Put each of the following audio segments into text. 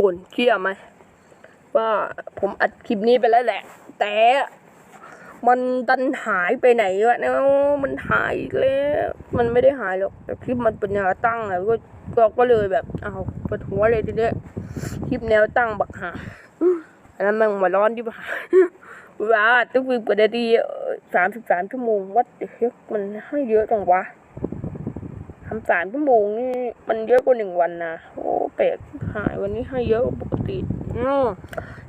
กคนเชื่อไหมว่าผมอัดคลิปนี้ไปแล้วแหละ แต่มันดันหายไปไหนวะเนาะมันหายแล้วมันไม่ได้หายหรอกแต่คลิปมันเป็นแนวตั้งอะก็ก็ก็เลยแบบเอาวปวดหัวเลยทีเนี้ยคลิปแนวตั้งบักหาอันนั้นมันมาร้อนที่บ้าว่าต้องฟิล์มกว่านาทีสามสิบสามชั่วโมงวัดเฮ้ยมันให้เยอะจังวะ สามชั่วโมงนี่มันเยอะกว่าหนึ่งวันนะ โอ้แปลกหายวันนี้ให้เยอะกว่าปกติอืม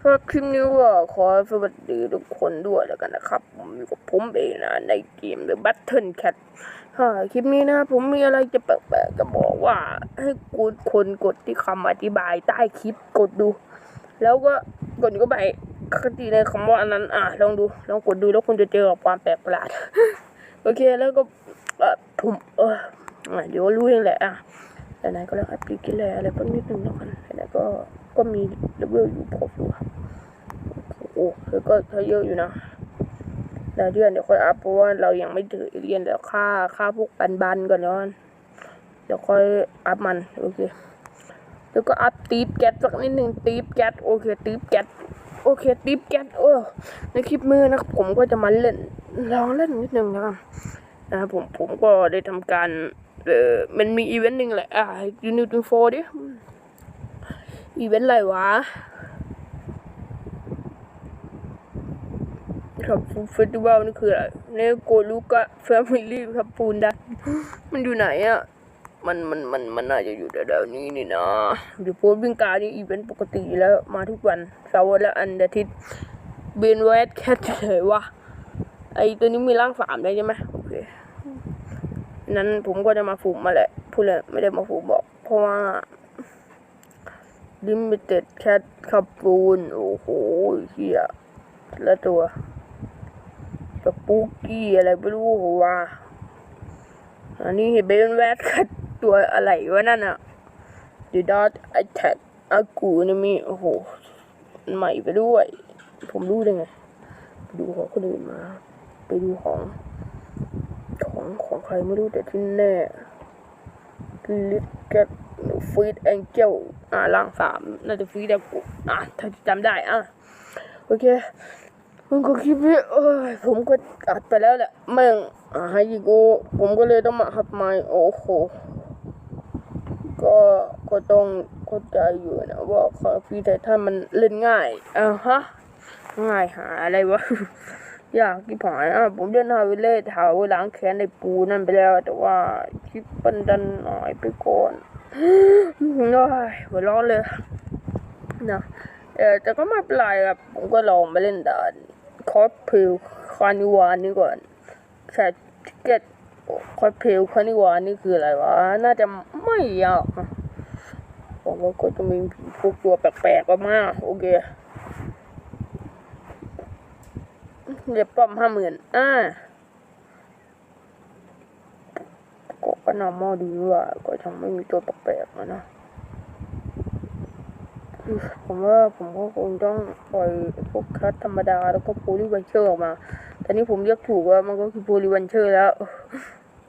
ก็คลิปนี้ก็ขอสวัสดีทุกคนด้วยแล้วกันนะครับ ผมอยู่กับผมเองนะในเกม The Battle Cat ค่ะคลิปนี้นะผมมีอะไรจะแปลกๆจะบอกว่า ให้กูคนกดที่คำอธิบายใต้คลิปกดดู แล้วก็กดก็ไปคติในคำว่าอันนั้น อะลองดูลองกดดูแล้วคุณจะเจอกับความแปลกประหลาด โอเคแล้วก็ผมเออ เดี๋ยวรู้เองแหละอะแต่ไหนก็แล้วอัพลิกิเลอะไรพวกนิดนึงแล้วกันแต่ไหนก็ก็มีเลเวลอยู่พออยู่ครับโอ้แล้วก็ใช้เยอะอยู่นะแล้วเดือนเดี๋ยวค่อยอัพเพราะว่าเรายังไม่ถือเรียนเดี๋ยวค่าค่าพวกปันบันก่อนเนาะเดี๋ยวค่อยอัพมันโอเคแล้วก็อัพตีฟแก๊สสักนิดหนึ่งตีฟแก๊สโอเคตีฟแก๊สโอเคตีฟแก๊สเออในคลิปมือนะครับผมก็จะมาเล่นลองเล่นนิดหนึ่งนะครับนะครับผมผมก็ได้ทำการ เออมันมีอีเวนต์หนึ่งแหละ อะยูนิตโฟดิ อีเวนต์อะไรวะครับเฟสติวัลนี่คืออะไรเนโกลูกะแฟมิลี่ครับปูนดันมันอยู่ไหนอะ มันมันมันมันน่าจะอยู่แถวๆนี้นี่นะเดี๋ยวโพสต์วิ่งการนี่อีเวนต์ปกติแล้วมาทุกวันเสาร์และอันอาทิตย์เบนเวสแคทเฉยวะไอตัวนี้มีร่างสามได้ใช่ไหมโอเนั้นผมก็จะมาฝูมมาแหละพูดเลยไม่ได้มาฝูมบอก เพราะว่า Limited Cat ขับปูนโอ้โหเฮียแล้วตัวสปูกี้อะไรไม่รู้ว่าอันนี้เห็นเป็นแวดคัดตัวอะไรวะนั่นอะ The Dot Attack อากูนี่มีโอ้โหใหม่ไปด้วย ผมรู้ได้ไง ไปดูของคนอื่นมา ไปดูของ ของของใครไม่รู้แต่ที่แน่ลิทเกตฟีดแองเจลอ่าล่างสามน่าจะฟีดแองกูอะถ้าจำได้อะโอเคมันก็คิดว่าเอ้ยผมก็อัดไปแล้วแหละแม่งอ่าให้ยิโกผมก็เลยต้องมาหัดใหม่โอ้โหก็ก็ต้องเข้าใจอยู่นะว่าคาฟีไททันมันเล่นง่ายอ่าฮะง่ายหาอะไรวะ อยากที่ผายอะผมเล่นฮาวิเล่ถาวล้างแค้นในปูนั่นไปแล้ว แต่ว่าคลิปมันดันหายไปก่อนน้อยหัวร้อนเลยนะเออแต่ก็ไม่เป็นไรครับผมก็ลองไปเล่นด่านคอสเพลคานิวานนี่ก่อนแค่ทิเก็ตคอสเพลคานิวานนี่คืออะไรวะ น่าจะไม่ยากผมว่าก็จะมีพวกตัวแปลกๆมากโอเค เรียบป้อมห้าหมื่นอ่าก็ก็นอร์มอลดีว่าก็ยังไม่มีตัวแปลกๆอะนะผมว่าผมก็คงต้องปล่อยพวกคัสธรรมดาแล้วก็โพลีวันเชอร์ออกมาตอนนี้ผมเรียกถูกว่ามันก็คือโพลีวันเชอร์แล้ว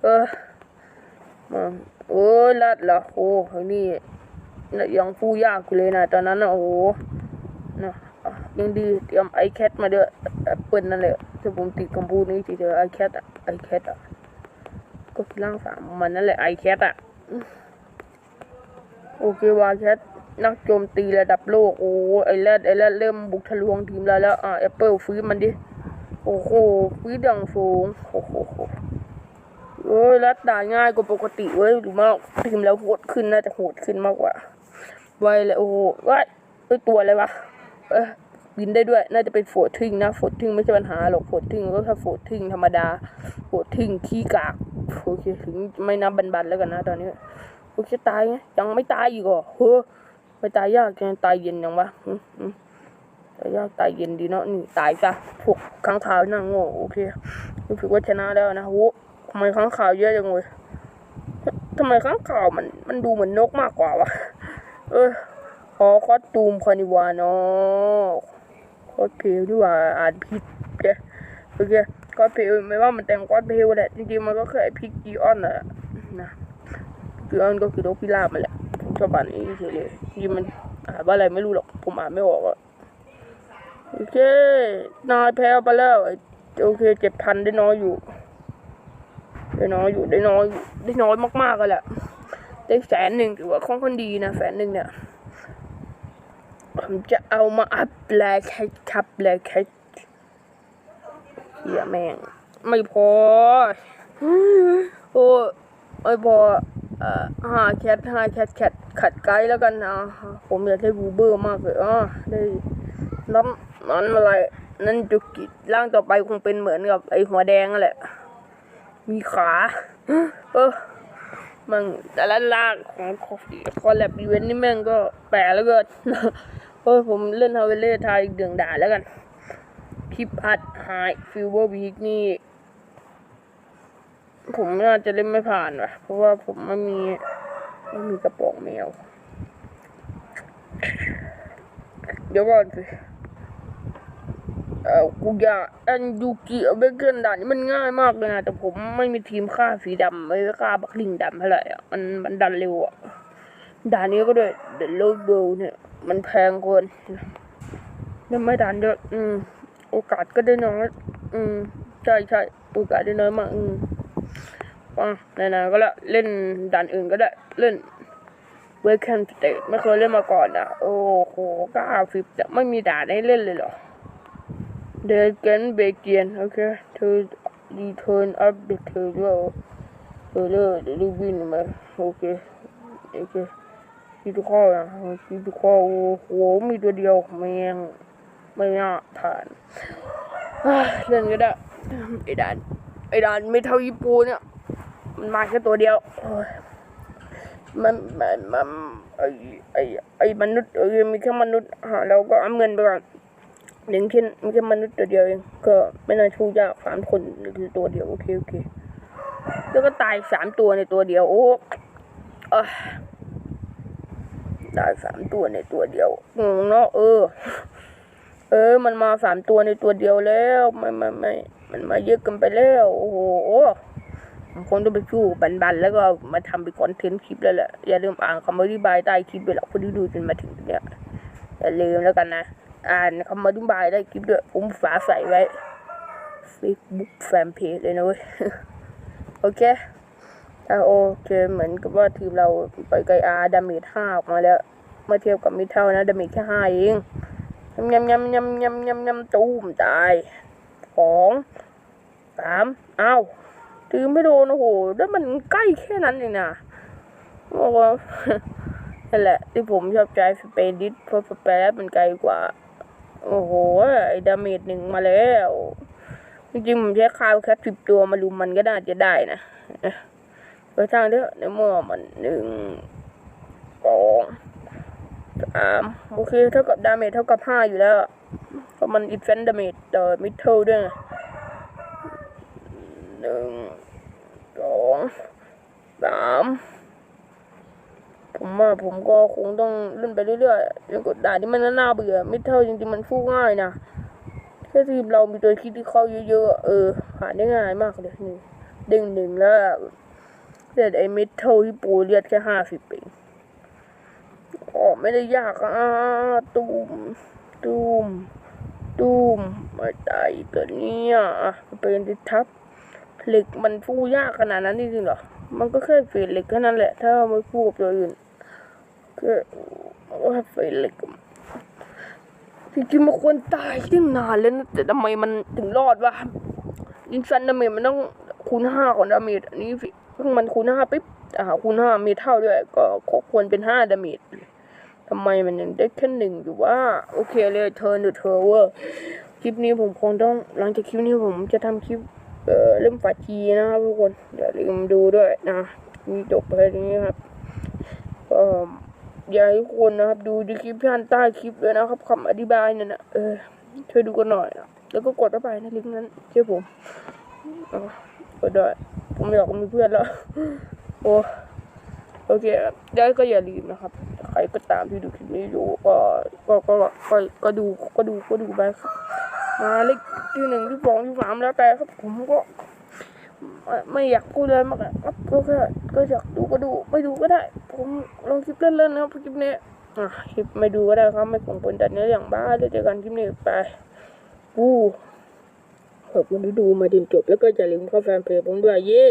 เออมาโอ้ยลัดเหรอโอ้ไอ้นี่น่ะยังฟูยากอยู่เลยนะตอนนั้นนะโอ้ ยังดีเตรียมไอแคทมาด้วยแอปเปิลนั่นแหละที่ผมติดคำพูดนี้เฉยๆไอแคทอะไอแคทอะก็คือร่างสามมันนั่นแหละไอแคทอะโอเควาแคทนักโจมตีระดับโลก โอ้ไอแรดไอแรดเริ่มบุกทะลวงทีมเราแล้วอ่าแอปเปิลฟื้นมันดิ โอ้โหฟื้นดังสูงโอ้โหเอ้ยแรดตายง่ายกว่าปกติเว้ยหรือมากทีมเราโหดขึ้นน่าจะโหดขึ้นมากกว่าไวเลยโอ้โหว้ายเอ้ยตัวอะไรวะเออ บินได้ด้วย น่าจะเป็นโฟร์ทิงนะโฟร์ทิงไม่ใช่ปัญหาหรอกโฟร์ทิงก็แค่โฟร์ทิงธรรมดาโฟร์ทิงขี้กากโอเคถึงไม่นับบันๆแล้วกันนะตอนนี้โอเคตายไงยังไม่ตายอีกเหรอเฮ้อไปตายยากจังตายเย็นยังวะอืมตายยากตายเย็นดีเนาะนี่ตายซะพวกข้างขาวน่าโง่โอเครู้สึกว่าชนะแล้วนะโว้ทำไมข้างขาวเยอะจังเลยทำไมข้างขาวมันมันดูเหมือนนกมากกว่าวะเออขอคอสตูมคานิวาเนาะค อสเพลดีกว่าอ่านผิดโอเคโอเคคอสเพลไม่ว่ามันแต่งคอสเพลแหละจริงๆมันก็คือไอพิกจีออนน่ะนะจีออนก็คือโดพิราบมาแหละผมชอบอ่านนี้เฉยเลยที่มันอ่านว่าอะไรไม่รู้หรอกผมอ่านไม่ออกอะโอเคนายแพ้ไปแล้วโอเคเจ็ดพันได้น้อยอยู่ได้น้อยอยู่ได้น้อยอยู่ได้น้อยมากๆเลยแหละได้แสนหนึ่งถือว่าค่อนข้างดีนะแสนหนึ่งเนี่ย ผมจะเอามาอัพแบล็คแคทครับแบล็คแคทเฮียแม่ง ไม่พอ โอ้ไม่พอเอ่อห้าแคทห้าแคทแคทขัดไกด์แล้วกันนะผมอยากได้บูเบอร์มากเลยอะได้น้ำนั้นอะไรนั่นจุกิร่างต่อไปคงเป็นเหมือนกับไอหัวแดงนั่นแหละ มีขา เออ มันแต่ละลากของคอลแลบอีเวนต์นี่แม่งก็แปลแล้วก็เออผมเล่นฮาวเวเล่ทายเดืองด่าแล้วกัน คลิปอัดหายฟิวเวอร์วีคนี่ ผมน่าจะเล่นไม่ผ่านว่ะ เพราะว่าผมไม่มีไม่มีกระป๋องแมว เดี๋ยวก่อนสิ เออกูอยากอันยูกิเอาเบเกิลด่านนี้มันง่ายมากเลยนะแต่ผมไม่มีทีมฆ่าสีดำไม่ฆ่าบักลิงดำเท่าไหร่อะมันมันดันเร็วอะด่านนี้ก็ด้วยเดอะโลโบลเนี่ย มันแพงเกินไม่ไม่ดันด้วยอืม โอกาสก็ได้น้อยอืมใช่ใช่โอกาสได้น้อยมากอืมอะไหนๆก็ละเล่นด่านอื่นก็ได้เล่นเวคแคนสเตทไม่เคยเล่นมาก่อนอะโอ้โหก้าฟิบจะไม่มีด่านให้เล่นเลยเหรอ เดนเกนเบเกียนโอเคเธอรีเทิร์นอัพเดทเธอด้วยเออเลยเดี๋ยวรีวินมาโอเคโอเคคีทุกข้อนะคีทุกข้อโอ้โห มีตัวเดียวแม่งไม่น่าผ่านเล่นก็ได้ไอ้ดานไอ้ดานไม่เท่าญี่ปุ่นเนี่ย มันมาแค่ตัวเดียวมันมันมันไอไอไอมนุษย์เออมีแค่มนุษย์ฮะเราก็เอาเงินไปก่อน หนึ่งที่มีแค่มนุษย์ตัวเดียวเองก็ไม่น่าชูยากสามคนคือตัวเดียวโอเคโอเคแล้วก็ตายสามตัวในตัวเดียวโอ้อะตายสามตัวในตัวเดียวงงเนาะเออ เออ มันมาสามตัวในตัวเดียวแล้วไม่ไม่ไม่มันมาเยอะกันไปแล้ว โอ้โหผมคงต้องไปสู้บันๆแล้วก็มาทำเป็นคอนเทนต์คลิปแล้วแหละอย่าลืมอ่านคำอธิบายใต้คลิปด้วยหรอกคนที่ดูจนมาถึงตรงเนี้ยอย่าลืมแล้วกันนะ อ่านคำอธิบายได้คลิปด้วยผมฝาใส่ไว้ Facebook Fanpage เลยนะเว้ย โอเคถ้าโอเค เหมือนกับว่าทีมเราไปไกลอาดาเมจห้าออกมาแล้ว เมื่อเทียบกับมิเท่านะดาเมจแค่ห้าเองยำยำยำยำยำยำตูมตายสองสามอ้าวถือไม่โดนโอ้โหแล้วมันใกล้แค่นั้นเองนะบอกว่านั่นแหละที่ผมชอบใจสเปนดิสเพราะสเปนมันไกลกว่า โอ้โหไอ้ดาเมจหนึ่งมาแล้ว จริงๆผมใช้คาวแค่สิบตัวมาลุมมันก็น่าจะได้นะไปทางเถอะในเมื่อมันหนึ่งสองสามโอเคเท่ากับดาเมจเท่ากับห้าอยู่แล้วเพราะมันอินเฟนดาเมจต่อมิดเทิลด้วยหนึ่งสองสาม ผมว่าผมก็คงต้องเล่นไปเรื่อยๆยังกดด่านที่มันน่าเบื่อมิดเทิลจริงๆมันฟูง่ายนะแค่ทีมเรามีตัวคิดที่เข้าเยอะๆเออผ่านได้ง่ายมากเลยนี่ดึงหนึ่งแล้วแต่ไอ้มิดเทิลที่ปูเลียดแค่ห้าสิบเองอ๋อไม่ได้ยากอะตูมตูมตูมไม่ตายตัวเนี้ยอะเป็นดิทับเหล็กมันฟูยากขนาดนั้นจริงๆเหรอ มันก็แค่เฟรเหล็กแค่นั้นแหละ ถ้าไม่ฟูกับตัวอื่น ก็ว่าเฟเล็กจริงๆมันควรตายตั้งนานแล้วนะแต่ทำไมมันถึงรอดวะดินซันดาเมจมันต้องคูณห้าของดาเมจอันนี้สิเพิ่งมันคูณห้าปิ๊บอ่าคูณห้ามีเท่าด้วย ก็ควรเป็นห้าดาเมจทำไมมันยังได้แค่หนึ่งอยู่ว่า โอเคเลยเธอหรือเธอเวอร์คลิปนี้ผมคงต้องหลังจากคลิปนี้ผมจะทำคลิปเอ่อเล่มฝาทีนะครับทุกคนอย่าลืมดูด้วยนะมีจบไปนี้ครับก็อ ยากให้ทุกคนนะครับ ดูดีคลิปท่านใต้คลิปเลยนะครับคำอธิบายเนี่ยนะเออช่วยดูกันหน่อยนะแล้วก็กดเข้าไปในะลิงก์นั้นเชื่อผมอะกดได้ผมอยากมีเพื่อนแล้วโอ้โอเคได้ก็อย่าลืมนะครับ ใครก็ตามที่ดูคลิปนี้อยู่ก็ก็ก็ก็ก็ดูก็ดูก็ดูไปครับมาเลขที่หนึ่งที่สองที่สามแล้วแต่ครับผมก็ไม่ไม่อยากพูดเลยมากครับก็แค่ก็อยากดูก็ดูไม่ดูก็ได้ ผมลงคลิปเล่นๆนะครับคลิปนี้อะคลิปไม่ดูก็ได้ครับ ไม่ส่งผลแต่เนื้ออย่างบ้าเลยเจอกันคลิปนี้ไปกูขอบคุณที่ดูมาจนจบแล้วก็อย่าลืมเข้าแฟนเพจผมด้วยเย้